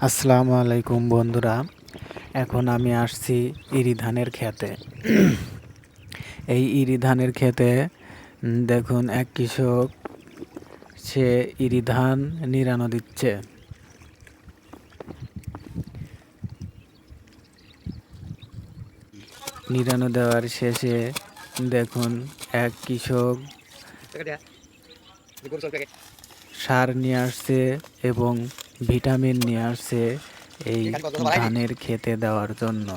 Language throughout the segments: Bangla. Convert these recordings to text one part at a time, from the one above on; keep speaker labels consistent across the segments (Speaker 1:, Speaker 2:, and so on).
Speaker 1: আসসালামু আলাইকুম বন্ধুরা এখন আমি আসছি ইরি ধানের খেতে এই ইরি ধানের খেতে দেখুন এক কৃষক সে ইরি ধান নিরানো দিচ্ছে। নিরানো দেওয়ার শেষে দেখুন এক কৃষক সার নিয়ে আসছে এবং ভিটামিন নিয়ে আসছে এই ধানের খেতে দেওয়ার জন্য।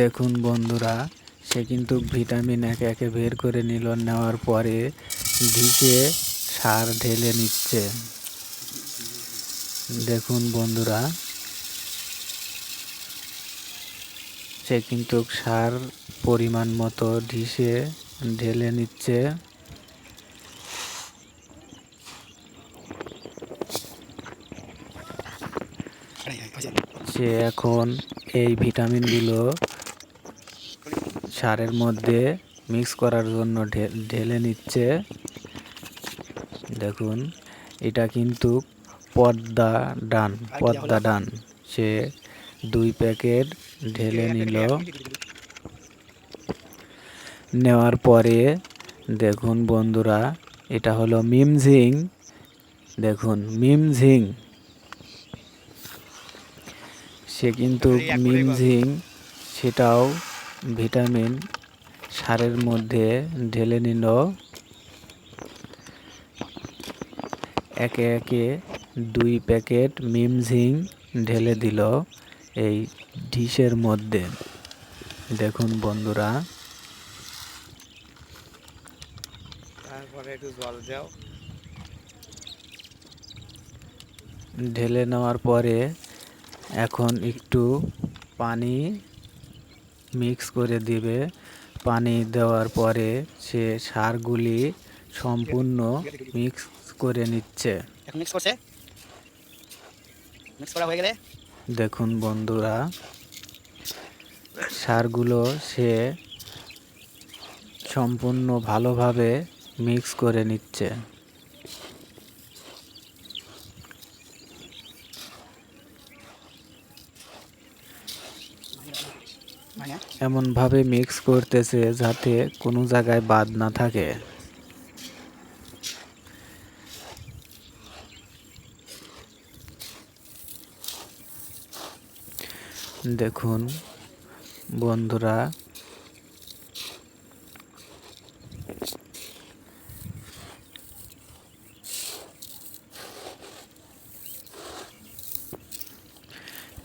Speaker 1: দেখুন বন্ধুরা, সে কিন্তু ভিটামিন একে একে বের করে নিল, নেওয়ার পরে ডিশে সার ঢেলে নিচ্ছে। দেখুন বন্ধুরা, সে কিন্তু সার পরিমাণ মতো ঢিসে ঢেলে নিচ্ছে। সে এখন এই ভিটামিনগুলো সারের মধ্যে মিক্স করার জন্য ঢেলে নিচ্ছে। দেখুন, এটা কিন্তু পদ্মা ডান পদ্মা ডান। সে দুই প্যাকেট ঢেলে নিল। নেওয়ার পরে দেখুন বন্ধুরা, এটা হলো মিমঝিং। দেখুন, মিমঝিং। সে কিন্তু মিমঝিং সেটাও ভিটামিন সারের মধ্যে ঢেলে নিল। একে একে দুই প্যাকেট মিমঝিং ঢেলে দিল এই ডিশের মধ্যে। দেখুন বন্ধুরা।
Speaker 2: তারপরে একটু জল দাও।
Speaker 1: ঢেলে নেওয়ার পরে এখন একটু পানি মিক্স করে দিবে। পানি দেওয়ার পরে সে সারগুলি সম্পূর্ণ মিক্স করে নিচ্ছে।
Speaker 2: মিক্স করছে। মিক্স করা হয়ে গেলে
Speaker 1: দেখুন বন্ধুরা সারগুলো সে সম্পূর্ণ ভালোভাবে মিক্স করে নিচ্ছে। এমনভাবে মিক্স করতেছে যাতে কোনো জায়গায় বাদ না থাকে। দেখুন, বন্ধুরা।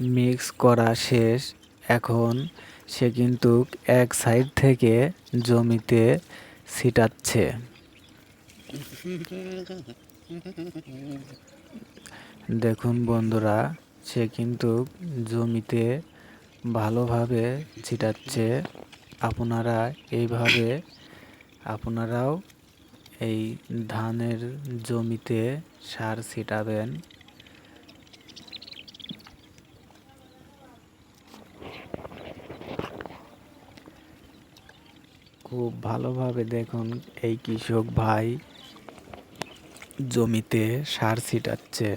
Speaker 1: মিক্স করা শেষ। এখন সে কিন্তু এক সাইড থেকে জমিতে ছিটাচ্ছে। দেখুন বন্ধুরা, সে কিন্তু জমিতে ভালোভাবে ছিটাচ্ছে। আপনারা এইভাবে, আপনারাও এই ধানের জমিতে সার ছিটাবেন। খুব ভালোভাবে দেখুন এই কৃষক ভাই জমিতে সার ছিটাচ্ছে।